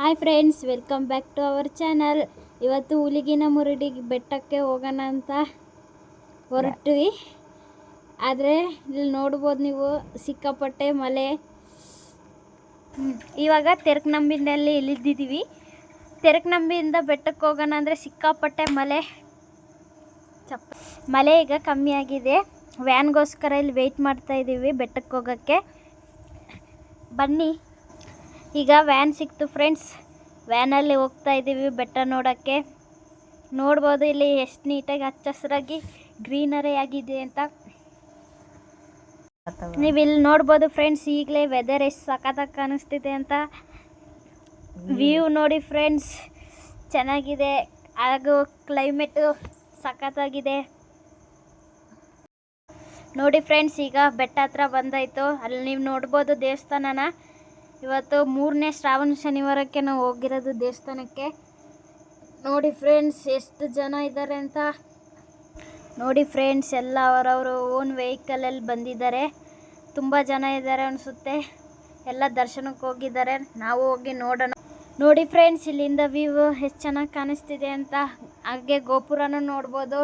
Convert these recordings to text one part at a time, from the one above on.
Hi friends, welcome back to our channel. ಇವತ್ತು ಹುಲಿಗಿನ ಮುರುಡಿ ಬೆಟ್ಟಕ್ಕೆ ಹೋಗೋಣ ಅಂತ ಹೊರಟ್ವಿ. ಆದರೆ ಇಲ್ಲಿ ನೋಡ್ಬೋದು ನೀವು, ಸಿಕ್ಕಾಪಟ್ಟೆ ಮಲೆ. ಇವಾಗ ತೆರಕನಂಬಿನಲ್ಲಿ ಇಳಿದಿದ್ದೀವಿ. ತೆರಕನಂಬಿಯಿಂದ ಬೆಟ್ಟಕ್ಕೆ ಹೋಗೋಣ ಅಂದರೆ ಸಿಕ್ಕಾಪಟ್ಟೆ ಮಲೆ ಚಪ್ ಮಳೆ ಈಗ ಕಮ್ಮಿ ಆಗಿದೆ. ವ್ಯಾನ್ಗೋಸ್ಕರ ಇಲ್ಲಿ ವೆಯ್ಟ್ ಮಾಡ್ತಾ ಇದ್ದೀವಿ ಬೆಟ್ಟಕ್ಕೆ ಹೋಗೋಕ್ಕೆ. ಬನ್ನಿ. ಈಗ ವ್ಯಾನ್ ಸಿಕ್ತು ಫ್ರೆಂಡ್ಸ್ ವ್ಯಾನಲ್ಲಿ ಹೋಗ್ತಾ ಇದ್ದೀವಿ ಬೆಟ್ಟ ನೋಡೋಕ್ಕೆ. ನೋಡ್ಬೋದು ಇಲ್ಲಿ ಎಷ್ಟು ನೀಟಾಗಿ ಹಚ್ಚ ಹಸಿರಾಗಿ ಗ್ರೀನರಿ ಆಗಿದೆ ಅಂತ. ನೀವು ಇಲ್ಲಿ ನೋಡ್ಬೋದು ಫ್ರೆಂಡ್ಸ್ ಈಗಲೇ ವೆದರ್ ಎಷ್ಟು ಸಖತ್ತಾಗಿ ಕಾಣಿಸ್ತಿದೆ ಅಂತ. ವ್ಯೂ ನೋಡಿ ಫ್ರೆಂಡ್ಸ್ ಚೆನ್ನಾಗಿದೆ. ಹಾಗೂ ಕ್ಲೈಮೇಟು ಸಖತ್ತಾಗಿದೆ. ನೋಡಿ ಫ್ರೆಂಡ್ಸ್ ಈಗ ಬೆಟ್ಟ ಹತ್ರ ಬಂದಾಯಿತು. ಅಲ್ಲಿ ನೀವು ನೋಡ್ಬೋದು ದೇವಸ್ಥಾನನ. ಇವತ್ತು ಮೂರನೇ ಶ್ರಾವಣ ಶನಿವಾರಕ್ಕೆ ನಾವು ಹೋಗಿರೋದು ದೇವಸ್ಥಾನಕ್ಕೆ. ನೋಡಿ ಫ್ರೆಂಡ್ಸ್ ಎಷ್ಟು ಜನ ಇದ್ದಾರೆ ಅಂತ. ನೋಡಿ ಫ್ರೆಂಡ್ಸ್ ಎಲ್ಲ ಅವರವರು ಓನ್ ವೆಹಿಕಲಲ್ಲಿ ಬಂದಿದ್ದಾರೆ. ತುಂಬ ಜನ ಇದ್ದಾರೆ ಅನಿಸುತ್ತೆ. ಎಲ್ಲ ದರ್ಶನಕ್ಕೆ ಹೋಗಿದ್ದಾರೆ. ನಾವು ಹೋಗಿ ನೋಡೋಣ. ನೋಡಿ ಫ್ರೆಂಡ್ಸ್ ಇಲ್ಲಿಂದ ವ್ಯೂ ಎಷ್ಟು ಚೆನ್ನಾಗಿ ಕಾಣಿಸ್ತಿದೆ ಅಂತ. ಹಾಗೆ ಗೋಪುರನೂ ನೋಡ್ಬೋದು.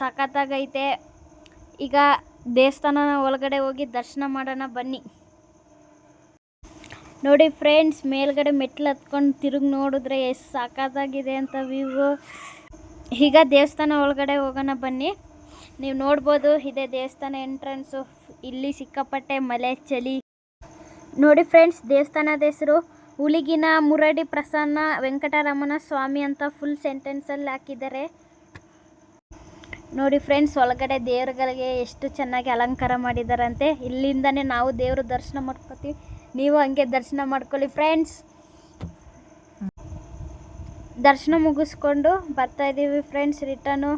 ಸಖತ್ತಾಗೈತೆ. ಈಗ ದೇವಸ್ಥಾನ ಒಳಗಡೆ ಹೋಗಿ ದರ್ಶನ ಮಾಡೋಣ ಬನ್ನಿ. ನೋಡಿ ಫ್ರೆಂಡ್ಸ್ ಮೇಲ್ಗಡೆ ಮೆಟ್ಲು ಹತ್ಕೊಂಡು ತಿರುಗಿ ನೋಡಿದ್ರೆ ಎಷ್ಟು ಸಾಕಾದಾಗಿದೆ ಅಂತ ವ್ಯೂ ಈಗ ದೇವಸ್ಥಾನ ಒಳಗಡೆ ಹೋಗೋಣ ಬನ್ನಿ. ನೀವು ನೋಡ್ಬೋದು, ಇದೇ ದೇವಸ್ಥಾನ ಎಂಟ್ರೆನ್ಸು ಇಲ್ಲಿ ಸಿಕ್ಕಾಪಟ್ಟೆ ಮಲೆ, ಚಳಿ. ನೋಡಿ ಫ್ರೆಂಡ್ಸ್ ದೇವಸ್ಥಾನದ ಹೆಸರು ಹುಲಿಗಿನ ಮುರಡಿ ಪ್ರಸನ್ನ ವೆಂಕಟರಮಣ ಸ್ವಾಮಿ ಅಂತ ಫುಲ್ ಸೆಂಟೆನ್ಸಲ್ಲಿ ಹಾಕಿದ್ದಾರೆ. ನೋಡಿ ಫ್ರೆಂಡ್ಸ್ ಒಳಗಡೆ ದೇವರುಗಳಿಗೆ ಎಷ್ಟು ಚೆನ್ನಾಗಿ ಅಲಂಕಾರ ಮಾಡಿದಾರಂತೆ. ಇಲ್ಲಿಂದನೇ ನಾವು ದೇವ್ರ ದರ್ಶನ ಮಾಡ್ಕೋತೀವಿ. ನೀವು ಹಂಗೆ ದರ್ಶನ ಮಾಡ್ಕೊಳ್ಳಿ ಫ್ರೆಂಡ್ಸ್ ದರ್ಶನ ಮುಗಿಸ್ಕೊಂಡು ಬರ್ತಾ ಇದ್ದೀವಿ ಫ್ರೆಂಡ್ಸ್ ರಿಟರ್ನು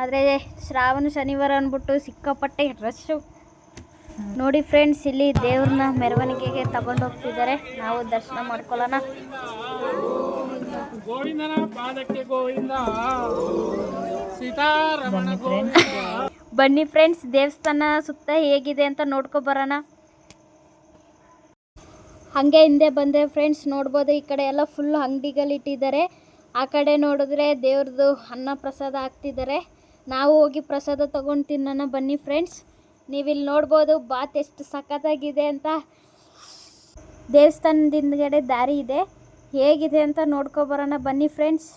ಆದರೆ ಶ್ರಾವಣ ಶನಿವಾರ ಅಂದ್ಬಿಟ್ಟು ಸಿಕ್ಕಾಪಟ್ಟೆ ರಶ್ಶು ನೋಡಿ ಫ್ರೆಂಡ್ಸ್ ಇಲ್ಲಿ ದೇವ್ರನ್ನ ಮೆರವಣಿಗೆಗೆ ತಗೊಂಡು ಹೋಗ್ತಿದ್ದಾರೆ ನಾವು ದರ್ಶನ ಮಾಡ್ಕೊಳ್ಳೋಣ. ಗೋವಿಂದನ ಪಾದಕ್ಕೆ ಗೋವಿಂದ. ಸೀತಾರಮಣ ಗೋವಿಂದ. ಬನ್ನಿ ಫ್ರೆಂಡ್ಸ್ ದೇವಸ್ಥಾನ ಸುತ್ತ ಹೇಗಿದೆ ಅಂತ ನೋಡ್ಕೊ ಬರೋಣ. ಹಂಗೆ ಹಿಂದೆ ಬಂದ್ರೆ ಫ್ರೆಂಡ್ಸ್ ನೋಡ್ಬೋದು ಈ ಕಡೆ ಎಲ್ಲ ಫುಲ್ ಅಂಗಡಿಗಳಿಟ್ಟಿದ್ದಾರೆ. ಆ ಕಡೆ ನೋಡಿದ್ರೆ ದೇವ್ರದ್ದು ಅನ್ನ ಪ್ರಸಾದ ಹಾಕ್ತಿದ್ದಾರೆ. ನಾವು ಹೋಗಿ ಪ್ರಸಾದ ತಗೊಂಡು ತಿನ್ನೋಣ ಬನ್ನಿ ಫ್ರೆಂಡ್ಸ್ ನೀವಿಲ್ಲಿ ನೋಡ್ಬೋದು ಬಾತ್ ಎಷ್ಟು ಸಖತ್ತಾಗಿದೆ ಅಂತ. ದೇವಸ್ಥಾನದಿಂದಗಡೆ ದಾರಿ ಇದೆ. ಹೇಗಿದೆ ಅಂತ ನೋಡ್ಕೊ ಬರೋಣ. ಬನ್ನಿ ಫ್ರೆಂಡ್ಸ್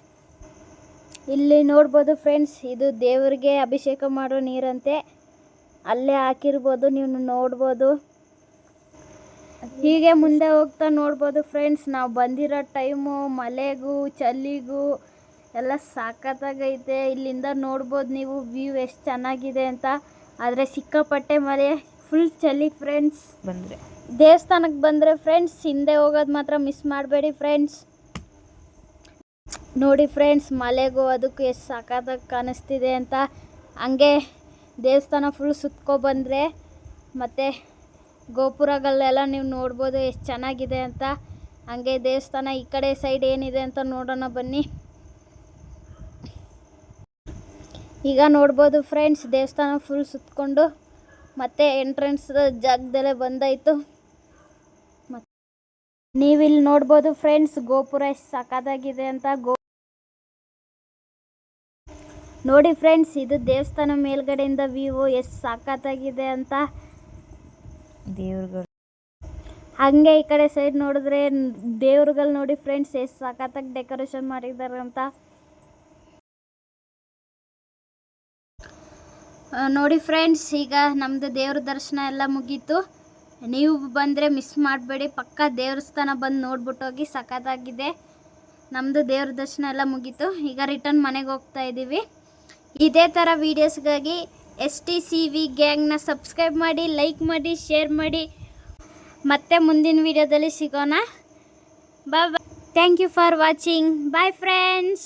ಇಲ್ಲಿ ನೋಡ್ಬೋದು ಫ್ರೆಂಡ್ಸ್ ಇದು ದೇವರಿಗೆ ಅಭಿಷೇಕ ಮಾಡೋ ನೀರಂತೆ. ಅಲ್ಲೇ ಹಾಕಿರ್ಬೋದು ನೀವು ನೋಡ್ಬೋದು. ಹೀಗೆ ಮುಂದೆ ಹೋಗ್ತಾ ನೋಡ್ಬೋದು ಫ್ರೆಂಡ್ಸ್ ನಾವು ಬಂದಿರೋ ಟೈಮು ಮಳೆಗೂ ಚಳಿಗೂ ಎಲ್ಲ ಸಾಕತ್ತಾಗೈತೆ ಇಲ್ಲಿಂದ ನೋಡ್ಬೋದು ನೀವು ವ್ಯೂ ಎಷ್ಟು ಚೆನ್ನಾಗಿದೆ ಅಂತ. ಆದರೆ ಸಿಕ್ಕಾಪಟ್ಟೆ ಮಳೆ ಫುಲ್ ಚಳಿ ಫ್ರೆಂಡ್ಸ್ ಬಂದರೆ. ದೇವಸ್ಥಾನಕ್ಕೆ ಬಂದರೆ ಫ್ರೆಂಡ್ಸ್ ಹಿಂದೆ ಹೋಗೋದು ಮಾತ್ರ ಮಿಸ್ ಮಾಡಬೇಡಿ ಫ್ರೆಂಡ್ಸ್ ನೋಡಿ ಫ್ರೆಂಡ್ಸ್ ಮಲೆಗೂ ಅದಕ್ಕೂ ಎಷ್ಟು ಸಖತ್ತಾಗಿ ಕಾಣಿಸ್ತಿದೆ ಅಂತ. ಹಂಗೆ ದೇವಸ್ಥಾನ ಫುಲ್ ಸುತ್ಕೊ ಬಂದರೆ ಮತ್ತು ಗೋಪುರಗಳೆಲ್ಲ ನೀವು ನೋಡ್ಬೋದು ಎಷ್ಟು ಚೆನ್ನಾಗಿದೆ ಅಂತ. ಹಂಗೆ ದೇವಸ್ಥಾನ ಈ ಕಡೆ ಸೈಡ್ ಏನಿದೆ ಅಂತ ನೋಡೋಣ ಬನ್ನಿ. ಈಗ ನೋಡ್ಬೋದು ಫ್ರೆಂಡ್ಸ್ ದೇವಸ್ಥಾನ ಫುಲ್ ಸುತ್ತಕೊಂಡು ಮತ್ತೆ ಎಂಟ್ರೆನ್ಸ್ ಜಾಗದಲ್ಲೇ ಬಂದಾಯಿತು. ನೀವಿಲ್ಲಿ ನೋಡ್ಬೋದು ಫ್ರೆಂಡ್ಸ್ ಗೋಪುರ ಎಷ್ಟು ಸಖತ್ತಾಗಿದೆ ಅಂತ ಗೋ ನೋಡಿ ಫ್ರೆಂಡ್ಸ್ ಇದು ದೇವಸ್ಥಾನ ಮೇಲ್ಗಡೆಯಿಂದ ವ್ಯೂ ಎಷ್ಟು ಸಖತ್ತಾಗಿದೆ ಅಂತ. ದೇವ್ರುಗಳು. ಹಂಗೆ ಈ ಕಡೆ ಸೈಡ್ ನೋಡಿದ್ರೆ ದೇವ್ರುಗಳು ನೋಡಿ ಫ್ರೆಂಡ್ಸ್ ಎಷ್ಟು ಸಖತ್ತಾಗಿ ಡೆಕೋರೇಷನ್ ಮಾಡಿದ್ದಾರೆ ಅಂತ. ನೋಡಿ ಫ್ರೆಂಡ್ಸ್ ಈಗ ನಮ್ಮದು ದೇವ್ರ ದರ್ಶನ ಎಲ್ಲ ಮುಗೀತು. ನೀವು ಬಂದರೆ ಮಿಸ್ ಮಾಡಬೇಡಿ. ಪಕ್ಕ ದೇವಸ್ಥಾನ ಬಂದು ನೋಡ್ಬಿಟ್ಟು ಹೋಗಿ ಸಖತ್ತಾಗಿದೆ. ನಮ್ಮದು ದೇವ್ರ ದರ್ಶನ ಎಲ್ಲ ಮುಗೀತು. ಈಗ ರಿಟರ್ನ್ ಮನೆಗೆ ಹೋಗ್ತಾ ಇದ್ದೀವಿ ಇದೇ ಥರ ವೀಡಿಯೋಸ್ಗಾಗಿ ಎಸ್ ಟಿ ಸಿ ವಿ ಗ್ಯಾಂಗ್ನ ಸಬ್ಸ್ಕ್ರೈಬ್ ಮಾಡಿ ಲೈಕ್ ಮಾಡಿ ಶೇರ್ ಮಾಡಿ. ಮತ್ತೆ ಮುಂದಿನ ವಿಡಿಯೋದಲ್ಲಿ ಸಿಗೋಣ. Bye bye thank you for watching bye friends